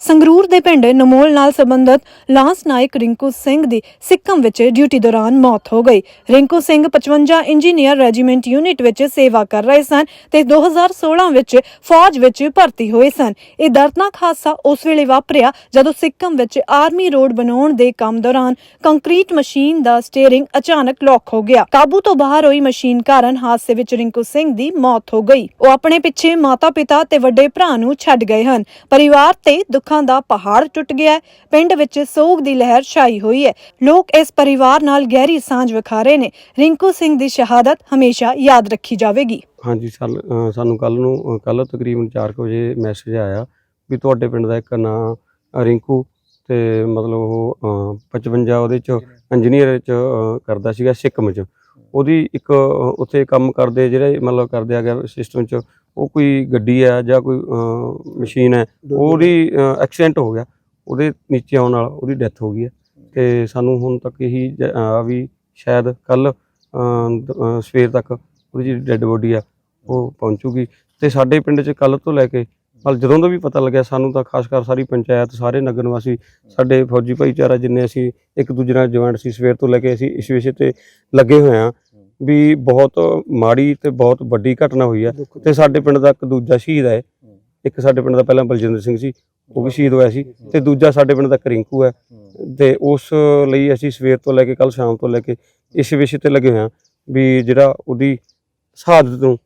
ਸੰਗਰੂਰ ਦੇ ਪਿੰਡ ਨਮੋਲ ਨਾਲ ਸੰਬੰਧਤ ਲਾਂਸ ਨਾਇਕ ਰਿੰਕੂ ਸਿੰਘ ਦੀ ਸਿੱਕਮ ਵਿੱਚ ਡਿਊਟੀ ਦੌਰਾਨ ਮੌਤ ਹੋ ਗਈ। Rinku Singh 55 engineer regiment unit ਵਿੱਚ ਸੇਵਾ ਕਰ ਰਹੇ ਸਨ ਤੇ 2016 ਵਿੱਚ ਫੌਜ ਵਿੱਚ ਭਰਤੀ ਹੋਏ ਸਨ। ਇਹ ਦਰਦਨਾਕ ਹਾਦਸਾ ਉਸ ਵੇਲੇ ਵਾਪਰਿਆ ਜਦੋਂ ਸਿੱਕਮ ਵਿੱਚ ਆਰਮੀ ਰੋਡ ਬਣਾਉਣ ਦੇ ਕੰਮ ਦੌਰਾਨ ਕੰਕਰੀਟ ਮਸ਼ੀਨ ਦਾ ਸਟੀਅਰਿੰਗ ਅਚਾਨਕ ਲੌਕ ਹੋ ਗਿਆ। ਕਾਬੂ ਤੋਂ ਬਾਹਰ ਹੋਈ ਮਸ਼ੀਨ ਕਾਰਨ ਹਾਦਸੇ ਵਿੱਚ ਰਿੰਕੂ ਸਿੰਘ ਦੀ ਮੌਤ ਹੋ ਗਈ। ਉਹ ਆਪਣੇ ਪਿੱਛੇ ਮਾਤਾ-ਪਿਤਾ ਤੇ ਵੱਡੇ ਭਰਾ ਨੂੰ ਛੱਡ ਗਏ ਹਨ। ਪਰਿਵਾਰ ਤੇ ਦੁੱਖਾਂ ਦਾ ਪਹਾੜ ਟੁੱਟ ਗਿਆ ਹੈ। ਪਿੰਡ ਵਿੱਚ ਸੋਗ ਦੀ ਲਹਿਰ ਛਾਈ ਹੋਈ ਹੈ। ਲੋਕ ਇਸ ਪਰਿਵਾਰ ਨਾਲ ਗਹਿਰੀ ਸਾਂਝ ਵਿਖਾ ਰਹੇ ਨੇ। ਰਿੰਕੂ ਸਿੰਘ ਦੀ ਸ਼ਹਾਦਤ ਹਮੇਸ਼ਾ ਯਾਦ ਰੱਖੀ ਜਾਵੇਗੀ। ਹਾਂਜੀ ਸਾਲ- ਅ, ਸਾਨੂੰ ਕੱਲ ਨੂੰ ਕੱਲ ਤਕਰੀਬਨ 4 ਵਜੇ ਮੈਸੇਜ ਆਇਆ ਵੀ ਤੁਹਾਡੇ ਪਿੰਡ ਦਾ ਇੱਕ ਨਾਂ ਰਿੰਕੂ ਤੇ ਮਤਲਬ ਉਹ ਅ, 55 ਉਹਦੇ ਚ ਇੰਜੀਨੀਅਰ ਚ ਅ, ਕਰਦਾ ਸੀਗਾ ਸਿੱਕਮ ਚ। ਉਹਦੀ ਇੱਕ ਅ, ਉੱਥੇ ਕੰਮ ਕਰਦੇ ਜਿਹੜੇ ਮਤਲਬ ਕਰਦੇ ਆ ਗਿਆ ਸਿਸਟਮ ਚ ਉਹ ਕੋਈ ਗੱਡੀ ਆ ਜਾਂ ਕੋਈ ਮਸ਼ੀਨ ਹੈ ਉਹਦੀ ਐਕਸੀਡੈਂਟ ਹੋ ਗਿਆ। ਉਹਦੇ ਨੀਚੇ ਆਉਣ ਨਾਲ ਉਹਦੀ ਡੈਥ ਹੋ ਗਈ ਹੈ। ਤੇ ਸਾਨੂੰ ਹੁਣ ਤੱਕ ਇਹੀ ਆ ਵੀ ਸ਼ਾਇਦ ਕੱਲ ਸਵੇਰ ਤੱਕ ਉਹਦੀ ਜਿਹੜੀ ਡੈੱਡ ਬੋਡੀ ਆ ਉਹ ਪਹੁੰਚੂਗੀ ਤੇ ਸਾਡੇ ਪਿੰਡ 'ਚ ਕੱਲ ਤੋਂ ਲੈ ਕੇ ਮਤਲਬ ਜਦੋਂ ਦਾ ਵੀ ਪਤਾ ਲੱਗਿਆ ਸਾਨੂੰ ਤਾਂ ਖਾਸ ਕਰ ਸਾਰੀ ਪੰਚਾਇਤ ਸਾਰੇ ਨਗਰ ਨਿਵਾਸੀ ਸਾਡੇ ਫੌਜੀ ਭਾਈਚਾਰਾ ਜਿੰਨੇ ਅਸੀਂ ਇੱਕ ਦੂਜੇ ਨਾਲ ਜੁਆਇੰਟ ਸੀ ਸਵੇਰ ਤੋਂ ਲੈ ਕੇ ਅਸੀਂ ਇਸ ਵਿਸ਼ੇ ਤੇ ਲੱਗੇ ਹੋਏ ਆ ਵੀ ਬਹੁਤ ਮਾੜੀ ਤੇ ਬਹੁਤ ਵੱਡੀ ਘਟਨਾ ਹੋਈ ਆ ਤੇ ਸਾਡੇ ਪਿੰਡ ਦਾ ਇੱਕ ਦੂਜਾ ਸ਼ਹੀਦ ਹੈ। ਇੱਕ ਸਾਡੇ ਪਿੰਡ ਦਾ ਪਹਿਲਾਂ ਬਲਜਿੰਦਰ ਸਿੰਘ ਸੀ ਉਹ ਵੀ ਸ਼ਹੀਦ ਹੋਇਆ ਸੀ ਤੇ ਦੂਜਾ ਸਾਡੇ ਪਿੰਡ ਦਾ ਕਰਿੰਕੂ ਹੈ। ਤੇ ਉਸ ਲਈ ਅਸੀਂ ਸਵੇਰ ਤੋਂ ਲੈ ਕੇ ਕੱਲ ਸ਼ਾਮ ਤੋਂ ਲੈ ਕੇ ਇਸ ਵਿਸ਼ੇ ਤੇ ਲੱਗੇ ਹੋਏ ਆ ਵੀ ਜਿਹੜਾ ਉਹਦੀ ਸ਼ਹਾਦਤ ਨੂੰ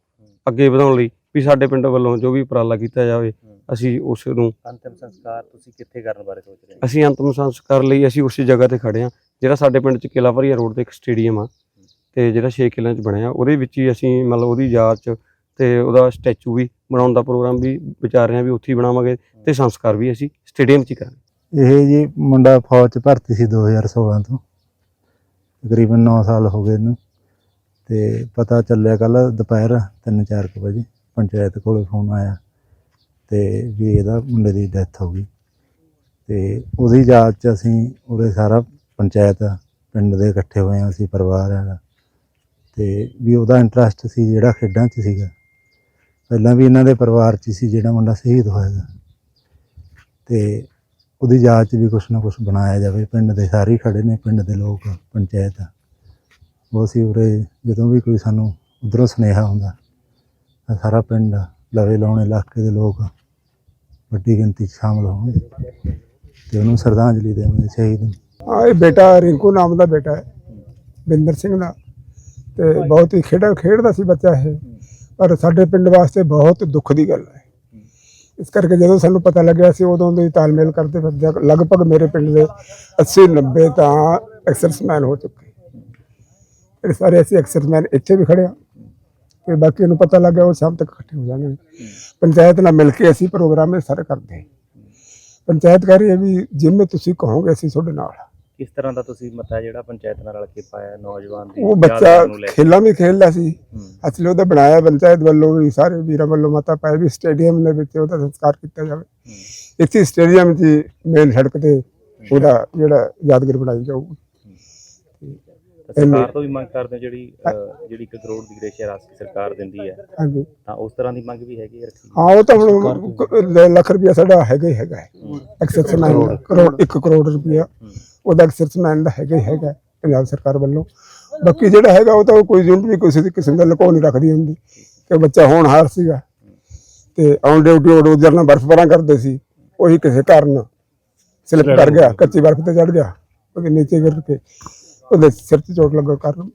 ਅੱਗੇ ਵਧਾਉਣ ਲਈ ਵੀ ਸਾਡੇ ਪਿੰਡ ਵੱਲੋਂ ਜੋ ਵੀ ਉਪਰਾਲਾ ਕੀਤਾ ਜਾਵੇ ਅਸੀਂ ਉਸ ਨੂੰ ਅੰਤਿਮ ਸੰਸਕਾਰ ਤੁਸੀਂ ਕਿੱਥੇ ਕਰਨ ਬਾਰੇ ਸੋਚ ਰਹੇ ਹੋ? ਅਸੀਂ ਅੰਤਮ ਸੰਸਕਾਰ ਲਈ ਅਸੀਂ ਉਸੇ ਜਗ੍ਹਾ ਤੇ ਖੜੇ ਆ ਜਿਹੜਾ ਸਾਡੇ ਪਿੰਡ ਚ ਕਿਲਾ ਭਰੀਆ ਰੋਡ ਤੇ ਇੱਕ ਸਟੇਡੀਅਮ ਆ। ਤੇ ਜਿਹੜਾ 6 ਕਿਲਿਆਂ ਚ ਬਣਿਆ, ਉਹਦੇ ਵਿੱਚ ਹੀ ਅਸੀਂ ਮਤਲਬ ਉਹਦੀ ਯਾਦ ਚ ਤੇ ਉਹਦਾ ਸਟੈਚੂ ਵੀ ਬਣਾਉਣ ਦਾ ਪ੍ਰੋਗਰਾਮ ਵੀ ਵਿਚਾਰ ਰਹੇ ਆ ਵੀ ਉੱਥੇ ਹੀ ਬਣਾਵਾਂਗੇ ਤੇ ਸੰਸਕਾਰ ਵੀ ਅਸੀਂ ਸਟੇਡੀਅਮ 'ਚ ਹੀ ਕਰਾਂਗੇ। ਇਹ ਜੀ ਮੁੰਡਾ ਫੌਜ ਚ ਭਰਤੀ ਸੀ 2016 ਤੋਂ, ਤਕਰੀਬਨ 9 ਸਾਲ ਹੋ ਗਏ ਇਹਨੂੰ ਤੇ ਪਤਾ ਚੱਲਿਆ ਕੱਲ ਦੁਪਹਿਰ 3-4 ਵਜੇ ਪੰਚਾਇਤ ਕੋਲੇ ਫੋਨ ਆਇਆ ਤੇ ਵੀ ਇਹਦਾ ਮੁੰਡੇ ਦੀ ਡੈਥ ਹੋ ਗਈ ਤੇ ਉਹਦੀ ਯਾਦ ਚ ਅਸੀਂ ਉਰੇ ਸਾਰਾ ਪੰਚਾਇਤ ਪਿੰਡ ਦੇ ਇਕੱਠੇ ਹੋਏ ਹਾਂ, ਅਸੀਂ ਪਰਿਵਾਰ ਹੈਗਾ। ਤੇ ਵੀ ਉਹਦਾ ਇੰਟਰਸਟ ਸੀ ਜਿਹੜਾ ਖੇਡਾਂ 'ਚ ਸੀਗਾ। ਪਹਿਲਾਂ ਵੀ ਇਹਨਾਂ ਦੇ ਪਰਿਵਾਰ 'ਚ ਹੀ ਸੀ ਜਿਹੜਾ ਮੁੰਡਾ ਸ਼ਹੀਦ ਹੋਇਆ ਤੇ ਉਹਦੀ ਯਾਦ 'ਚ ਵੀ ਕੁਛ ਨਾ ਕੁਛ ਬਣਾਇਆ ਜਾਵੇ। ਪਿੰਡ ਦੇ ਸਾਰੇ ਹੀ ਖੜੇ ਨੇ, ਪਿੰਡ ਦੇ ਲੋਕ, ਪੰਚਾਇਤ। ਉਹ ਸੀ ਉਰੇ ਜਦੋਂ ਵੀ ਕੋਈ ਸਾਨੂੰ ਉਧਰੋਂ ਸੁਨੇਹਾ ਹੁੰਦਾ ਤਾਂ ਸਾਰਾ ਪਿੰਡ ਲਵੇ ਲਾਉਣ ਇਲਾਕੇ ਦੇ ਲੋਕ ਵੱਡੀ ਗਿਣਤੀ 'ਚ ਸ਼ਾਮਲ ਹੋਣਗੇ। ਤੇ ਉਹਨੂੰ ਸ਼ਰਧਾਂਜਲੀ ਦੇਵਾਂਗੇ ਸ਼ਹੀਦ ਨੂੰ। ਹਾਂ ਇਹ ਬੇਟਾ ਰਿੰਕੂ ਨਾਮ ਦਾ ਬੇਟਾ ਹੈ, ਬਿੰਦਰ ਸਿੰਘ ਦਾ। ਤੇ ਬਹੁਤ ਹੀ ਖੇਡਾ ਖੇਡਦਾ ਸੀ ਬੱਚਾ ਇਹ। ਪਰ ਸਾਡੇ ਪਿੰਡ ਵਾਸਤੇ ਬਹੁਤ ਦੁੱਖ ਦੀ ਗੱਲ ਹੈ। ਇਸ ਕਰਕੇ ਜਦੋਂ ਸਾਨੂੰ ਪਤਾ ਲੱਗਿਆ ਸੀ ਉਦੋਂ ਦੇ ਤਾਲਮੇਲ ਕਰਦੇ ਫਿਰਦੇ ਹਾਂ। ਲਗਭਗ ਮੇਰੇ ਪਿੰਡ ਦੇ 80 90 ਤਾਂ ਐਕਸਰਸਮੈਨ ਹੋ ਚੁੱਕੇ। ਇਹ ਸਾਰੇ ਅਸੀਂ ਐਕਸਰਸਮੈਨ ਇੱਥੇ ਵੀ ਖੜੇ ਆ ਤੇ ਬਾਕੀ ਨੂੰ ਪਤਾ ਲੱਗਿਆ ਉਹ ਸ਼ਾਮ ਤੱਕ ਇਕੱਠੇ ਹੋ ਜਾਣਗੇ। ਪੰਚਾਇਤ ਨਾਲ ਮਿਲ ਕੇ ਅਸੀਂ ਪ੍ਰੋਗਰਾਮ ਇਹ ਸਾਰੇ ਕਰਦੇ ਪੰਚਾਇਤ ਕਹਿ ਰਹੀ ਹੈ ਵੀ ਜਿਵੇਂ ਤੁਸੀਂ ਕਹੋਗੇ ਅਸੀਂ ਤੁਹਾਡੇ ਨਾਲ। ਕਿਸ ਤਰ੍ਹਾਂ ਦਾ ਤੁਸੀਂ ਮਤਾ ਜਿਹੜਾ ਪੰਚਾਇਤ ਨਾਲ ਰਲ ਕੇ ਪਾਇਆ ਨੌਜਵਾਨ ਦੀ ਉਹ ਬੱਚਾ? ਖੇਲਾਂ ਵੀ ਖੇਡਦਾ ਸੀ। ਅਸਲੀ ਉਹਦਾ ਬਣਾਇਆ ਪੰਚਾਇਤ ਵੱਲੋਂ ਵੀ ਸਾਰੇ ਵੀਰਾਂ ਵੱਲੋਂ ਮਤਾ ਪਾਇਆ ਵੀ ਸਟੇਡੀਅਮ ਦੇ ਵਿੱਚ ਉਹਦਾ ਸੰਸਕਾਰ ਕੀਤਾ ਜਾਵੇ। ਇੱਥੇ ਸਟੇਡੀਅਮ 'ਚ ਮੇਨ ਸੜਕ ਤੇ ਉਹਦਾ ਜਿਹੜਾ ਯਾਦਗਾਰ ਬਣਾਈ ਜਾਊਗੀ ਤਾਂ ਸਰਕਾਰ ਤੋਂ ਵੀ ਮੰਗ ਕਰਦੇ ਹੋ ਜਿਹੜੀ ਜਿਹੜੀ 1 ਕਰੋੜ ਦੀ ਰੇਸ਼ਾ ਰਾਸ਼ੀ ਸਰਕਾਰ ਦਿੰਦੀ ਹੈ? ਹਾਂਜੀ। ਤਾਂ ਉਸ ਤਰ੍ਹਾਂ ਦੀ ਮੰਗ ਵੀ ਹੈਗੀ ਹੈ ਰੱਖੀ? ਹਾਂ ਉਹ ਤਾਂ ਹੁਣ ਲੱਖ ਰੁਪਇਆ ਸਾਡਾ ਹੈਗਾ ਹੀ ਹੈਗਾ ਐਕਸੈਸਮੈਨ ਦਾ ਕਰੋੜ। 1 ਕਰੋੜ ਰੁਪਇਆ। ਉਹਦਾ ਐਕਸੈਸਮੈਨ ਦਾ ਹੈਗਾ ਹੀ ਹੈਗਾ ਪੰਜਾਬ ਸਰਕਾਰ ਵੱਲੋਂ। ਬਾਕੀ ਜਿਹੜਾ ਹੈਗਾ ਉਹ ਤਾਂ ਕੋਈ ਯੂਨਿਟ ਵੀ ਕਿਸੇ ਦੀ ਕਿਸਮ ਦਾ ਲੁਕੋ ਨਹੀਂ ਰੱਖਦੀ ਹੁੰਦੀ। ਕਿ ਬੱਚਾ ਹੋਣਹਾਰ ਸੀਗਾ। ਤੇ ਔਨ ਡਿਊਟੀ ਉਹ ਰੋਜ਼ਰ ਨਾਲ ਬਰਫ਼ ਪਰਾਂ ਕਰਦੇ ਸੀ। ਉਹੀ ਕਿਸੇ ਕਾਰਨ ਸਲਿਪ ਕਰ ਗਿਆ ਕੱਚੀ ਬਰਫ਼ ਤੇ ਚੜ ਗਿਆ। ਉਹਦੇ ਨੀਚੇ ਗਿਰ ਕੇ ਉਹਦੇ ਸਿਰ 'ਤੇ ਚੋਟ ਲੱਗਣ ਕਾਰਨ